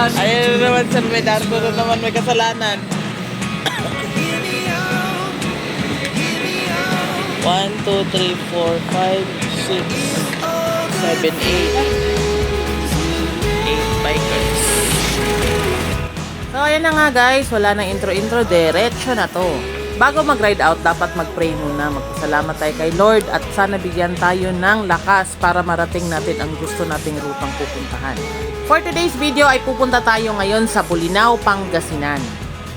Malga na Damas. Ayun na naman, Sir Medardo na naman may kasalanan. One, two, three, four, five, six, seven, eight. Eight bikers. So, ayan na nga guys. Wala nang intro-intro. Diretso na to. Bago mag-ride out, dapat mag-pray muna. Magpasalamat tayo kay Lord at sana bigyan tayo ng lakas para marating natin ang gusto nating rutang pupuntahan. For today's video ay pupunta tayo ngayon sa Bulinaw, Pangasinan.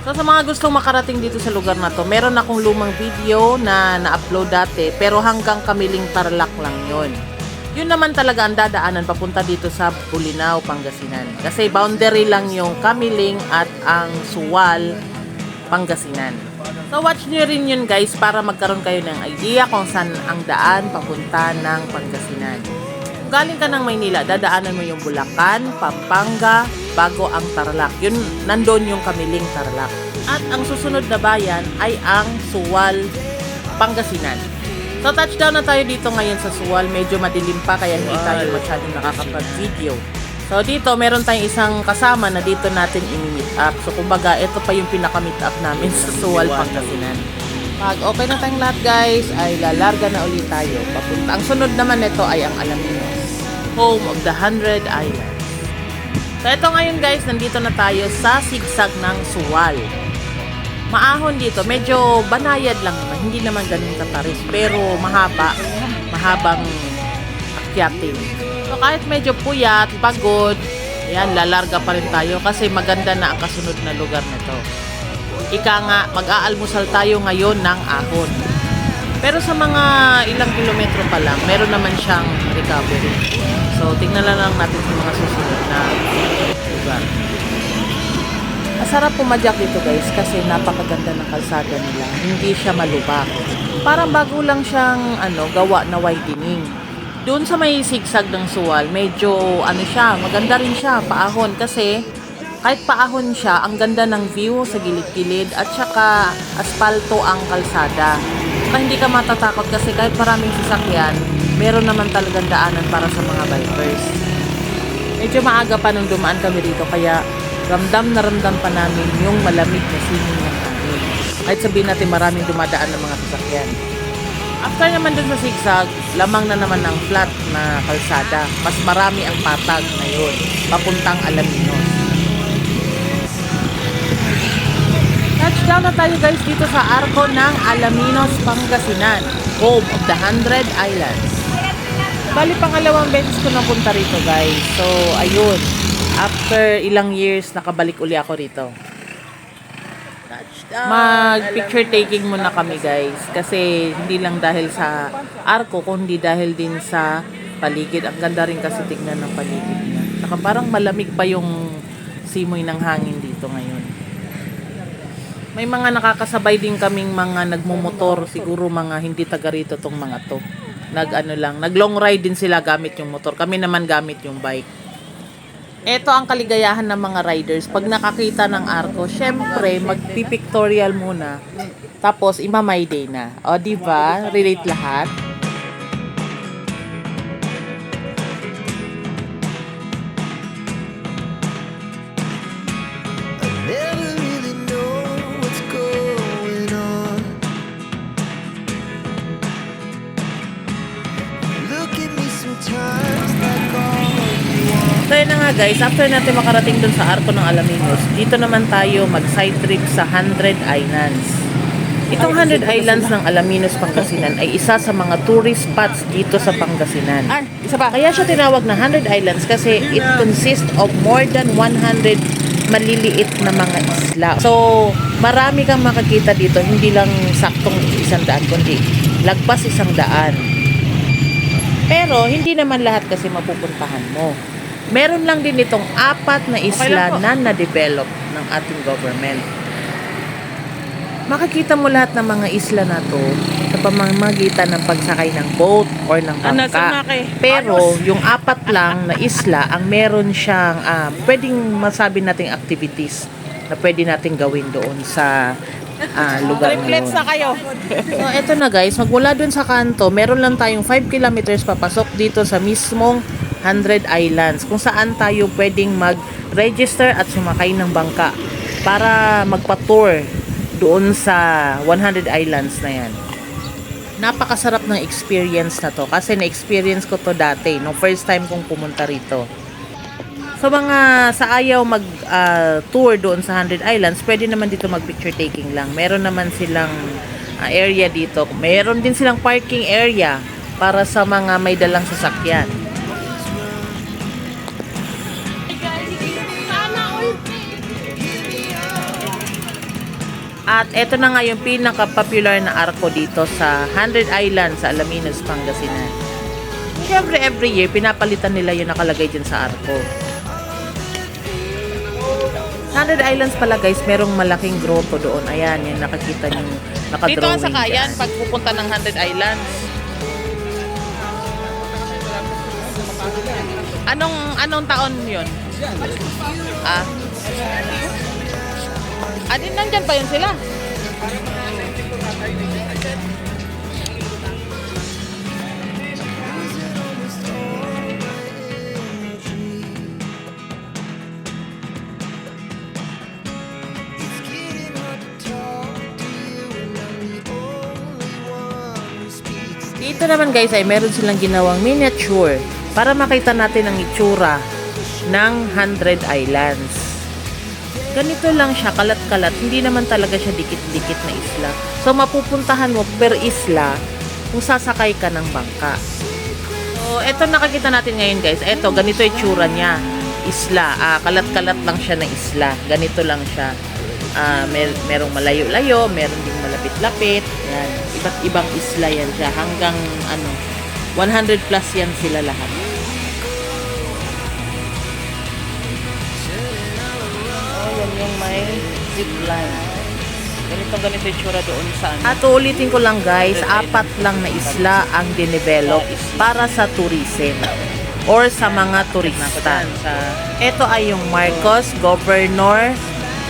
So sa mga gustong makarating dito sa lugar na to, meron akong lumang video na na-upload dati pero hanggang Kamiling Tarlac lang yon. Yun naman talaga ang dadaanan papunta dito sa Bulinaw, Pangasinan. Kasi boundary lang yung Kamiling at ang Suwal, Pangasinan. So watch nyo rin yun guys para magkaroon kayo ng idea kung saan ang daan papunta ng Pangasinan. Kung galing ka ng Maynila, dadaanan mo yung Bulacan, Pampanga, bago ang Tarlac. Yun, nandun yung Kamiling Tarlac. At ang susunod na bayan ay ang Suwal, Pangasinan. So touchdown na tayo dito ngayon sa Suwal. Medyo madilim pa kaya hindi tayo masyadong nakakapag-video. So dito meron tayong isang kasama na dito natin i-meet up. So kumbaga ito pa yung pinaka-meet up namin sa Suwal, Pangasinan. Pag okay na tayong lahat guys, ay lalarga na ulit tayo. Papunta. Ang sunod naman nito ay ang Alaminos, home of the Hundred Islands. So ito ngayon guys, nandito na tayo sa sigsag ng Suwal. Maahon dito, medyo banayad lang naman, hindi naman ganun katarik, pero mahaba, mahabang akyatin. Kahit medyo puyat, pagod, yan, lalarga pa rin tayo kasi maganda na ang kasunod na lugar nito. Ika nga, mag-aalmusal tayo ngayon ng ahon. Pero sa mga ilang kilometro pa lang, meron naman siyang recovery. So, tingnan na lang natin sa mga susunod na lugar. Masarap pumadyak dito guys kasi napakaganda ng kalsada nila. Hindi siya malubak. Parang bago lang siyang ano, gawa na widening. Doon sa may sigsag ng suwal, medyo ano siya, maganda rin siya, paahon kasi kahit paahon siya, ang ganda ng view sa gilid-gilid at saka asfalto ang kalsada. Saka hindi ka matatakot kasi kahit maraming sasakyan, meron naman talagang daanan para sa mga bikers. Medyo maaga pa nung dumaan kami dito kaya ramdam na ramdam pa namin yung malamig na singing ng hangin. Kahit sabihin natin maraming dumadaan ng mga sasakyan. After naman dun sa zigzag, lamang na naman ng flat na kalsada. Mas marami ang patag ngayon, papuntang Alaminos. Touchdown na tayo guys dito sa arko ng Alaminos, Pangasinan, home of the Hundred Islands. Bali, pangalawang beses ko napunta rito guys. So, ayun. After ilang years, nakabalik uli ako rito. Mag-picture taking muna kami guys. Kasi hindi lang dahil sa arko, kundi dahil din sa paligid. Ang ganda rin kasi tignan ng paligid niya. Saka parang malamig pa yung simoy ng hangin dito ngayon. May mga nakakasabay din kaming mga nagmumotor, siguro mga hindi taga rito tong mga to. Nag ano lang, nag long ride din sila gamit yung motor. Kami naman gamit yung bike. Ito ang kaligayahan ng mga riders. Pag nakakita ng arko, syempre, magpipictorial muna. Tapos, imamay day na. O, di ba? Relate lahat. Guys. After natin makarating dun sa arko ng Alaminos, dito naman tayo mag-side trip sa 100 Islands. Itong 100 Islands ng Alaminos, Pangasinan ay isa sa mga tourist spots dito sa Pangasinan. isa pa. Kaya siya tinawag na 100 Islands kasi it consists of more than 100 maliliit na mga isla. So, marami kang makakita dito, hindi lang saktong isang daan, kundi lagpas isang daan. Pero, hindi naman lahat kasi mapupuntahan mo. Meron lang din itong apat na isla po. na na-develop ng ating government. Makikita mo lahat ng mga isla na to sa pamamagitan ng pagsakay ng boat or ng Ano, bangka. Pero yung apat lang na isla, ang meron siyang ah, pwedeng masabi nating activities na pwede nating gawin doon sa ah, lugar na yun. kayo. So, eto na guys, magmula dun sa kanto, meron lang tayong 5 kilometers papasok dito sa mismong 100 Islands, kung saan tayo pwedeng mag-register at sumakay ng bangka para magpa-tour doon sa 100 Islands na yan. Napakasarap ng experience na to kasi na-experience ko to dati, no first time kong pumunta rito. So mga sa ayaw mag ah, tour doon sa 100 Islands, pwede naman dito mag picture taking lang. Meron naman silang ah, area dito. Meron din silang parking area para sa mga may dalang sasakyan. At eto na nga yung pinaka-popular na arko dito sa 100 Islands sa Alaminos, Pangasinan. Siyempre, every year, pinapalitan nila yung nakalagay dyan sa arko. 100 Islands pala guys, merong malaking grotto doon. Ayan, yung nakakita nyo, nakadrawing Dito ang sakayan dyan. pag pupunta ng 100 Islands. Anong anong taon 'yon? Ah. Ah, din nandyan pa yun sila. Dito naman guys ay meron silang ginawang miniature para makita natin ang itsura ng 100 Islands. Ganito lang siya, kalat-kalat. Hindi naman talaga siya dikit-dikit na isla. So, mapupuntahan mo per isla kung sasakay ka ng bangka. So, eto nakakita natin ngayon guys. Eto, ganito itsura niya. Isla. Ah, kalat-kalat lang siya na isla. Ganito lang siya. Ah, mer merong malayo-layo, meron ding malapit-lapit. Yan. Iba't ibang isla yan siya. Hanggang ano, 100 plus yan sila lahat. Yung may zip line. Ganito ganito yung tsura doon sa ano. At uulitin ko lang guys, apat lang na isla ang dinevelop para sa tourism or sa mga turista. Ito ay yung Marcos, Governor,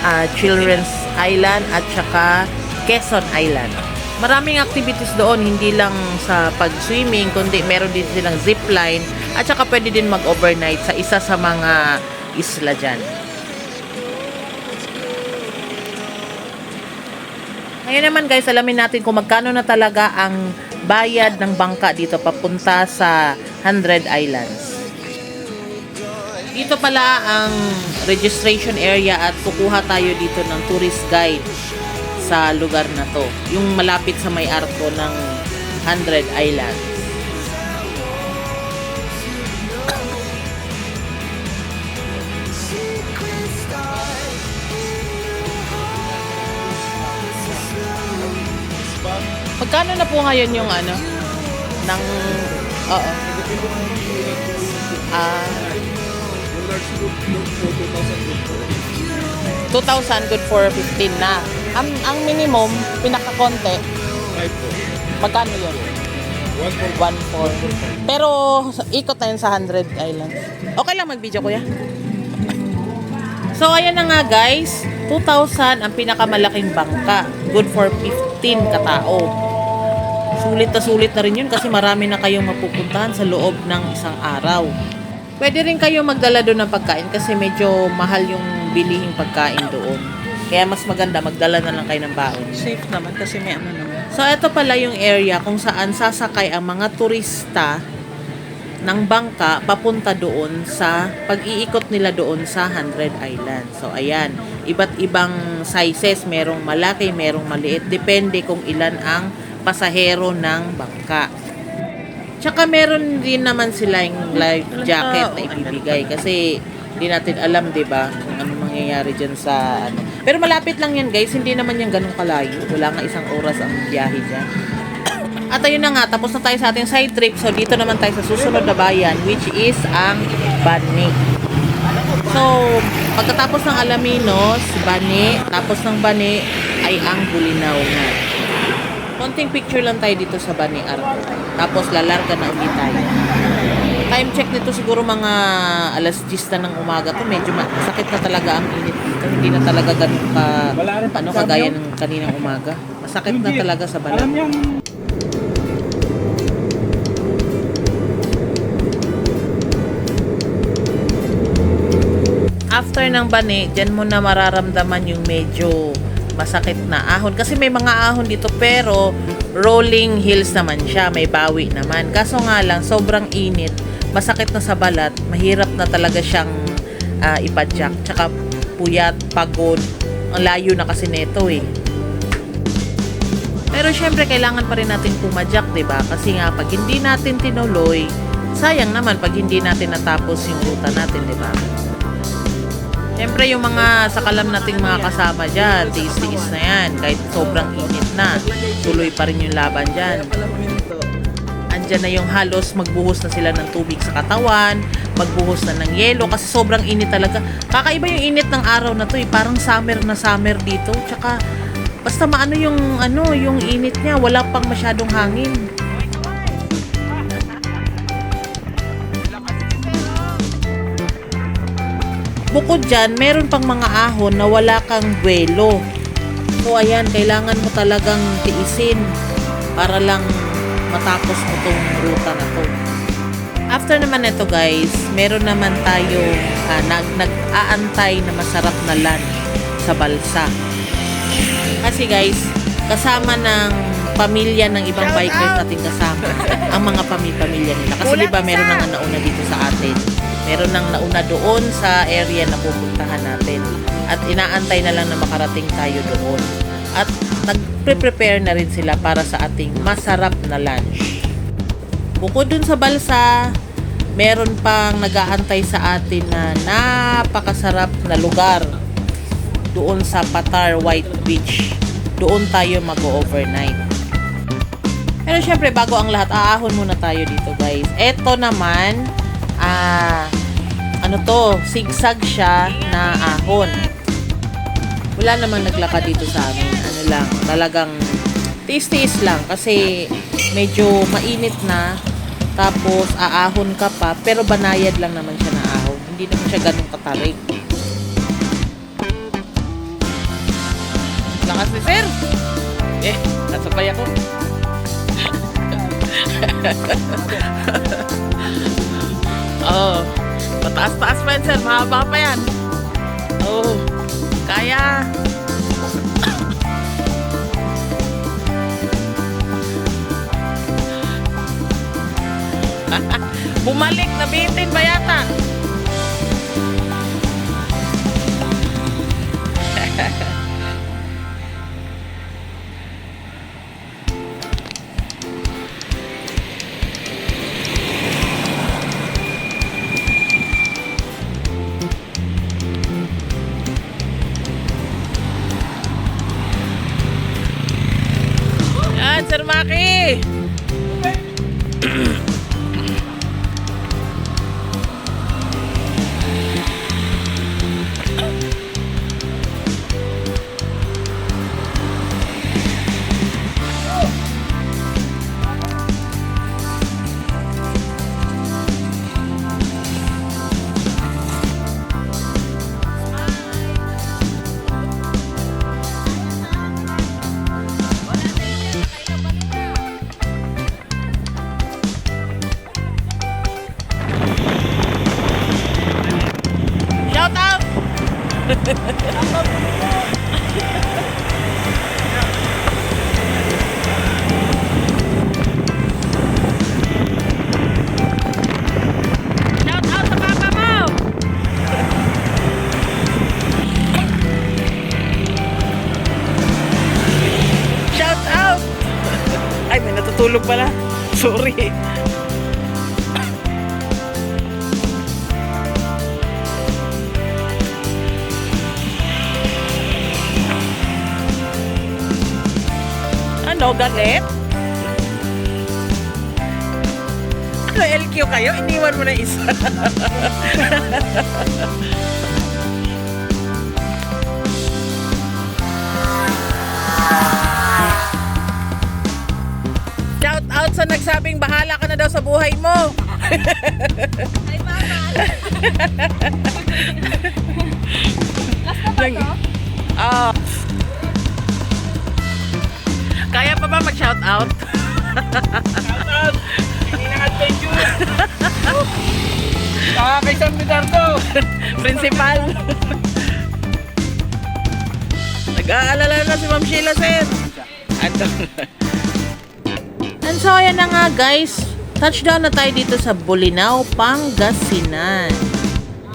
ah, Children's Island at saka Quezon Island. Maraming activities doon, hindi lang sa pag-swimming, kundi meron din silang zip line at saka pwede din mag-overnight sa isa sa mga isla dyan. Ngayon naman guys, alamin natin kung magkano na talaga ang bayad ng bangka dito papunta sa 100 Islands. Dito pala ang registration area at kukuha tayo dito ng tourist guide sa lugar na to. Yung malapit sa may arko ng 100 Islands. Magkano na po ngayon yung ano ng Oo. Ah. 2,000 good for 15 na. Ang ang minimum pinakakonte magkano yun? 1.4. Pero ikot na yun sa 100 islands. Okay lang mag-video kuya. So, ayan na nga guys. 2,000 ang pinakamalaking bangka. Good for 15 katao. Sulit na sulit na rin yun kasi marami na kayong mapupuntahan sa loob ng isang araw. Pwede rin kayo magdala doon ng pagkain kasi medyo mahal yung bilihing pagkain doon. Kaya mas maganda magdala na lang kayo ng baon. Safe naman kasi may ano naman. So, ito pala yung area kung saan sasakay ang mga turista ng bangka papunta doon sa pag-iikot nila doon sa 100 Island. So, ayan. Iba't ibang sizes. Merong malaki, merong maliit. Depende kung ilan ang pasahero ng bangka. Tsaka meron din naman sila yung life jacket na ibibigay kasi hindi natin alam, 'di ba, kung ano mangyayari diyan sa ano. Pero malapit lang 'yan, guys. Hindi naman 'yan ganun kalayo. Wala nga isang oras ang biyahe diyan. At ayun na nga, tapos na tayo sa ating side trip. So, dito naman tayo sa susunod na bayan, which is ang Bani. So, pagkatapos ng Alaminos, Bani, tapos ng Bani ay ang Bulinaw na. Konting picture lang tayo dito sa Bani Arco. Tapos lalarga na ulit tayo. Time check nito siguro mga alas 10 na ng umaga to. Medyo masakit na talaga ang init dito. Hindi na talaga ganun ka, ano, kagaya ng kaninang umaga. Masakit na talaga sa yung after ng bani, dyan mo na mararamdaman yung medyo masakit na ahon. Kasi may mga ahon dito pero rolling hills naman siya. May bawi naman. Kaso nga lang, sobrang init. Masakit na sa balat. Mahirap na talaga siyang ah, ipadyak. Tsaka puyat, pagod. Ang layo na kasi neto eh. Pero syempre, kailangan pa rin natin pumadyak, ba? Kasi nga, pag hindi natin tinuloy, sayang naman pag hindi natin natapos yung ruta natin, ba? Siyempre, yung mga sakalam nating mga kasama dyan, tiis-tiis na yan. Kahit sobrang init na, tuloy pa rin yung laban dyan. Andyan na yung halos magbuhos na sila ng tubig sa katawan, magbuhos na ng yelo kasi sobrang init talaga. Kakaiba yung init ng araw na to eh. Parang summer na summer dito. Tsaka basta maano yung ano, yung init niya, wala pang masyadong hangin. Bukod dyan, meron pang mga ahon na wala kang buwelo. So ayan, kailangan mo talagang tiisin para lang matapos mo tong ruta na to. After naman nito guys, meron naman tayo ah, nag, nag-aantay na masarap na lunch sa balsa. Kasi guys, kasama ng pamilya ng ibang bikers natin kasama, ang mga pamilya nila. Kasi di ba meron nang nauna dito sa atin. Meron nang nauna doon sa area na pupuntahan natin. At inaantay na lang na makarating tayo doon. At nag-prepare na rin sila para sa ating masarap na lunch. Bukod dun sa balsa, meron pang nag-aantay sa atin na napakasarap na lugar doon sa Patar White Beach. Doon tayo mag-overnight. Pero syempre, bago ang lahat, aahon muna tayo dito, guys. Eto naman, ah, ano to, sigsag siya na ahon. Wala namang naglakad dito sa amin. Ano lang, talagang tiis-tiis lang kasi medyo mainit na tapos aahon ka pa pero banayad lang naman siya na ahon. Hindi naman siya ganun katarik. Lakas ni sir! Eh, nasabay ako. oh, mataas-taas pa yan sir. Mahaba pa yan. Oh, kaya. Bumalik, nabitin ba yata? Maki! natutulog pala. Sorry. Ano, galit? Ano, LQ kayo? Iniwan mo na isa. out sa nagsa nagsabing bahala ka na daw sa buhay mo. Ay, mama. Last na ba to? Ah. Kaya pa ba mag-shout out? Shoutout! Hindi na adventure! Saka kay San Medardo! Principal. Nag-aalala na si Ma'am Sheila, sir. Ando. And so, ayan na nga guys. Touchdown na tayo dito sa Bolinao, Pangasinan.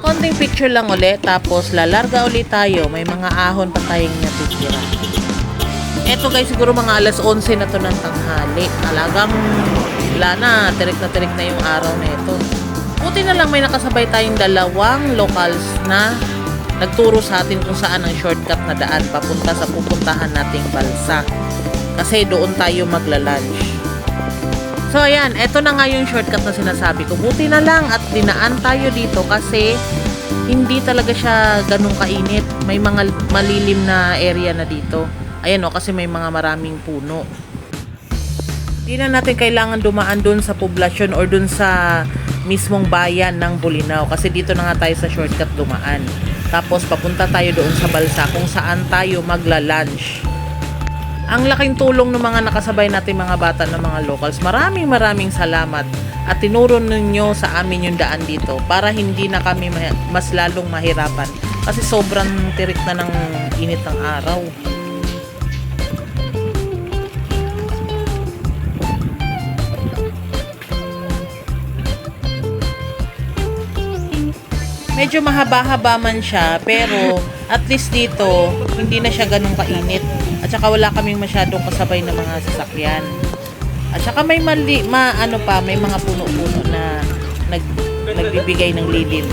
Konting picture lang ulit, tapos lalarga ulit tayo. May mga ahon pa tayong natitira. Eto guys, siguro mga alas 11 na to ng tanghali. Talagang wala na, tirik na tirik na yung araw na ito. Buti na lang may nakasabay tayong dalawang locals na nagturo sa atin kung saan ang shortcut na daan papunta sa pupuntahan nating balsa. Kasi doon tayo magla-lunch. So ayan, eto na nga yung shortcut na sinasabi ko. Buti na lang at dinaan tayo dito kasi hindi talaga siya ganun kainit. May mga malilim na area na dito. Ayan o, kasi may mga maraming puno. Hindi na natin kailangan dumaan dun sa poblasyon or dun sa mismong bayan ng Bulinaw kasi dito na nga tayo sa shortcut dumaan. Tapos papunta tayo doon sa balsa kung saan tayo magla-lunch. Ang laking tulong ng mga nakasabay natin mga bata ng mga locals. Maraming maraming salamat at tinuro ninyo sa amin yung daan dito para hindi na kami ma- mas lalong mahirapan kasi sobrang tirik na ng init ng araw. Medyo mahaba-haba man siya, pero at least dito, hindi na siya ganun kainit. At saka wala kaming masyadong kasabay na mga sasakyan. At saka may mali, ma, ano pa, may mga puno-puno na nag, nagbibigay ng lilim.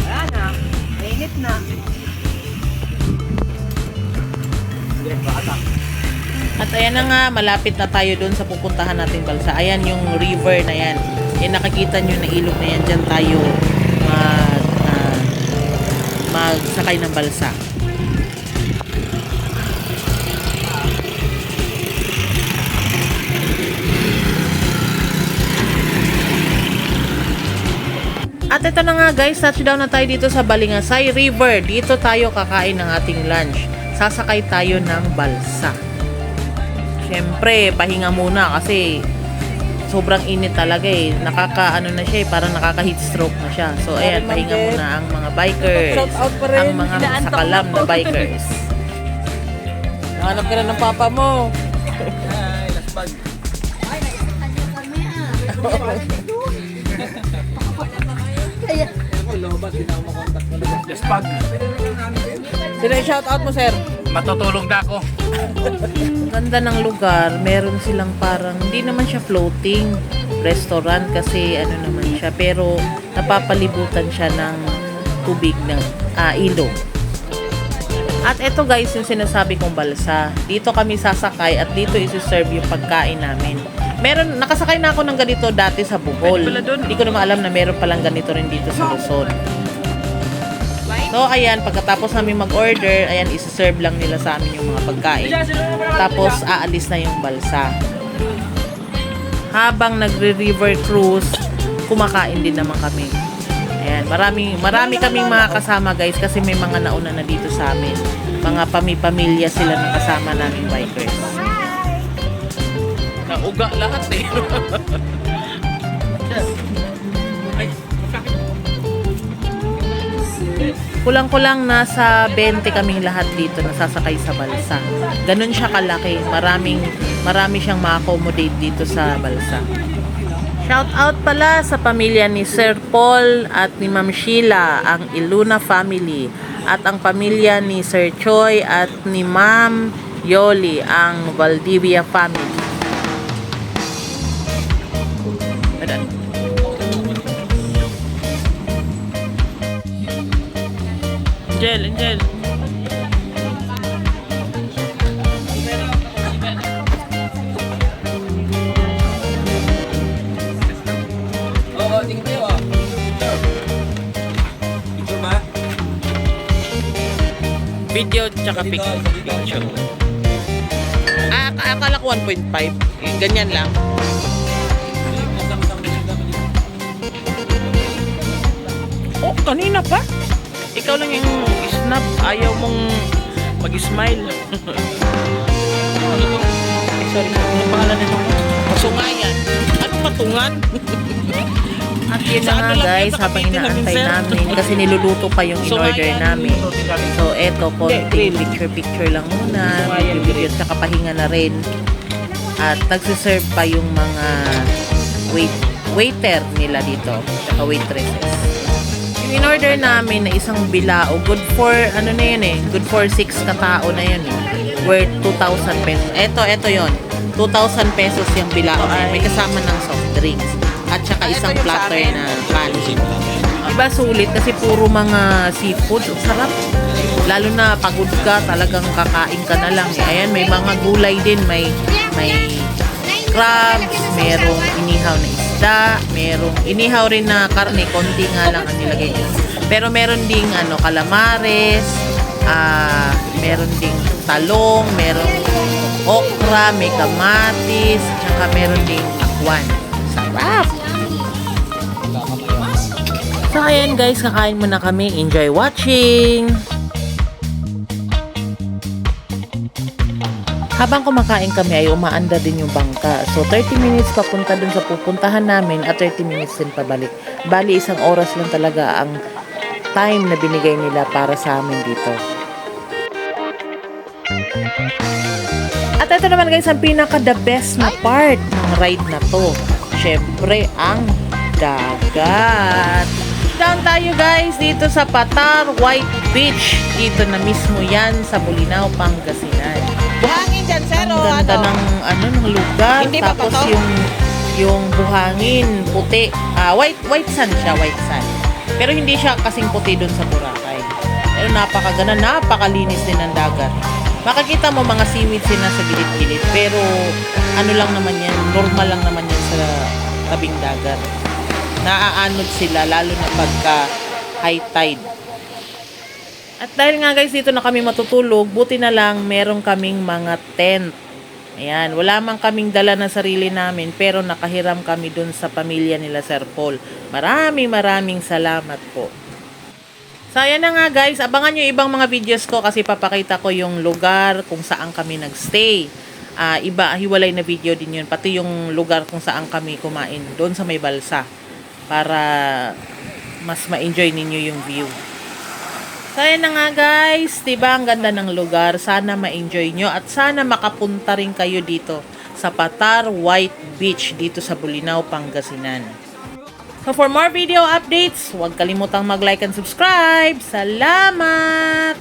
Wala na. Mainit na. At ayan na nga, malapit na tayo doon sa pupuntahan nating balsa. Ayan yung river na yan. Eh nakikita nyo na ilog na yan. Diyan tayo ah, magsakay ng balsa. At ito na nga guys, touchdown na tayo dito sa Balingasay River. Dito tayo kakain ng ating lunch. Sasakay tayo ng balsa. Siyempre, pahinga muna kasi sobrang init talaga eh. Nakaka ano na siya eh, parang nakaka heat stroke na siya. So ayan, pahinga muna ang mga bikers. Shout out pa rin. Ang mga sakalam na bikers. Hanap ka na ng papa mo. Yes, pag Sino yung shout out mo, sir? Matutulog na ako. Ganda ng lugar, meron silang parang, hindi naman siya floating restaurant kasi ano naman siya, pero napapalibutan siya ng tubig ng ah, ilog. At ito guys, yung sinasabi kong balsa. Dito kami sasakay at dito isi-serve yung pagkain namin. Meron, nakasakay na ako ng ganito dati sa Bohol. Hindi ko naman alam na meron palang ganito rin dito sa Luzon. So, ayan, pagkatapos namin mag-order, ayan, isi-serve lang nila sa amin yung mga pagkain. Tapos, aalis na yung balsa. Habang nagre-river cruise, kumakain din naman kami. Ayan, marami, marami kaming mga kasama guys kasi may mga nauna na dito sa amin. Mga pami-pamilya sila ng kasama naming bikers. Nauga lahat eh. Kulang-kulang nasa 20 kaming lahat dito na sasakay sa balsa. Ganun siya kalaki. Maraming, marami siyang ma-accommodate dito sa balsa. Shout out pala sa pamilya ni Sir Paul at ni Ma'am Sheila, ang Iluna family. At ang pamilya ni Sir Choi at ni Ma'am Yoli, ang Valdivia family. Angel, Angel. Ba? Video tsaka picture. Ah, akala ko 1.5. Yung ganyan lang. Oh, kanina pa? Ikaw lang yung snap. Ayaw mong mag-smile. Ay, sorry. Ano pangalan nito? Pasungayan. Ano patungan? At yun na nga guys, habang inaantay namin, kasi niluluto pa yung in-order namin. So eto, grill. picture-picture lang muna, video-video, tsaka pahinga na rin. At nagsiserve pa yung mga wait waiter nila dito, tsaka waitresses. Yung in-order namin na isang bilao, good for, ano na yun eh, good for 6 katao na yun eh. Worth 2,000 pesos. Eto, eto yon 2,000 pesos yung bilao. yun. May kasama ng soft drinks. At saka isang platter na kanin. Diba sulit kasi puro mga seafood. Sarap. Lalo na pagod ka, talagang kakain ka na lang. eh. Ayan, may mga gulay din. May, may crabs, merong inihaw na isda, merong inihaw rin na karne, konti nga lang ang nilagay niya. Pero meron ding ano, calamares, ah, meron ding talong, meron okra, may kamatis, tsaka meron ding akwan. Sarap! So ayan guys, kakain muna kami. Enjoy watching! Habang kumakain kami ay umaanda din yung bangka. So 30 minutes papunta dun sa pupuntahan namin at 30 minutes din pabalik. Bali isang oras lang talaga ang time na binigay nila para sa amin dito. At ito naman guys, ang pinaka the best na part ng ride na to. Syempre, ang dagat. Down tayo guys dito sa Patar White Beach. Dito na mismo yan sa Bulinaw, Pangasinan. Buhangin dyan, sir. Ang ganda ano? ng ano ng lugar. Hindi ba Tapos bato? yung yung buhangin puti. Ah, white white sand siya, white sand. Pero hindi siya kasing puti doon sa Boracay. Pero napakaganda, napakalinis din ng dagat. Makikita mo mga seaweed sila sa gilid-gilid. Pero ano lang naman yan, normal lang naman yan sa tabing dagat. Naaanod sila lalo na pagka high tide. At dahil nga guys, dito na kami matutulog, buti na lang meron kaming mga tent. Ayan, wala man kaming dala na sarili namin, pero nakahiram kami dun sa pamilya nila Sir Paul. Maraming maraming salamat po. So ayan na nga guys, abangan nyo ibang mga videos ko kasi papakita ko yung lugar kung saan kami nagstay. Ah, iba, hiwalay na video din yun. Pati yung lugar kung saan kami kumain, doon sa may balsa. Para mas ma-enjoy ninyo yung view. So, ayan na nga guys. Diba, ang ganda ng lugar. Sana ma-enjoy nyo at sana makapunta rin kayo dito sa Patar White Beach dito sa Bulinaw, Pangasinan. So, for more video updates, huwag kalimutang mag-like and subscribe. Salamat!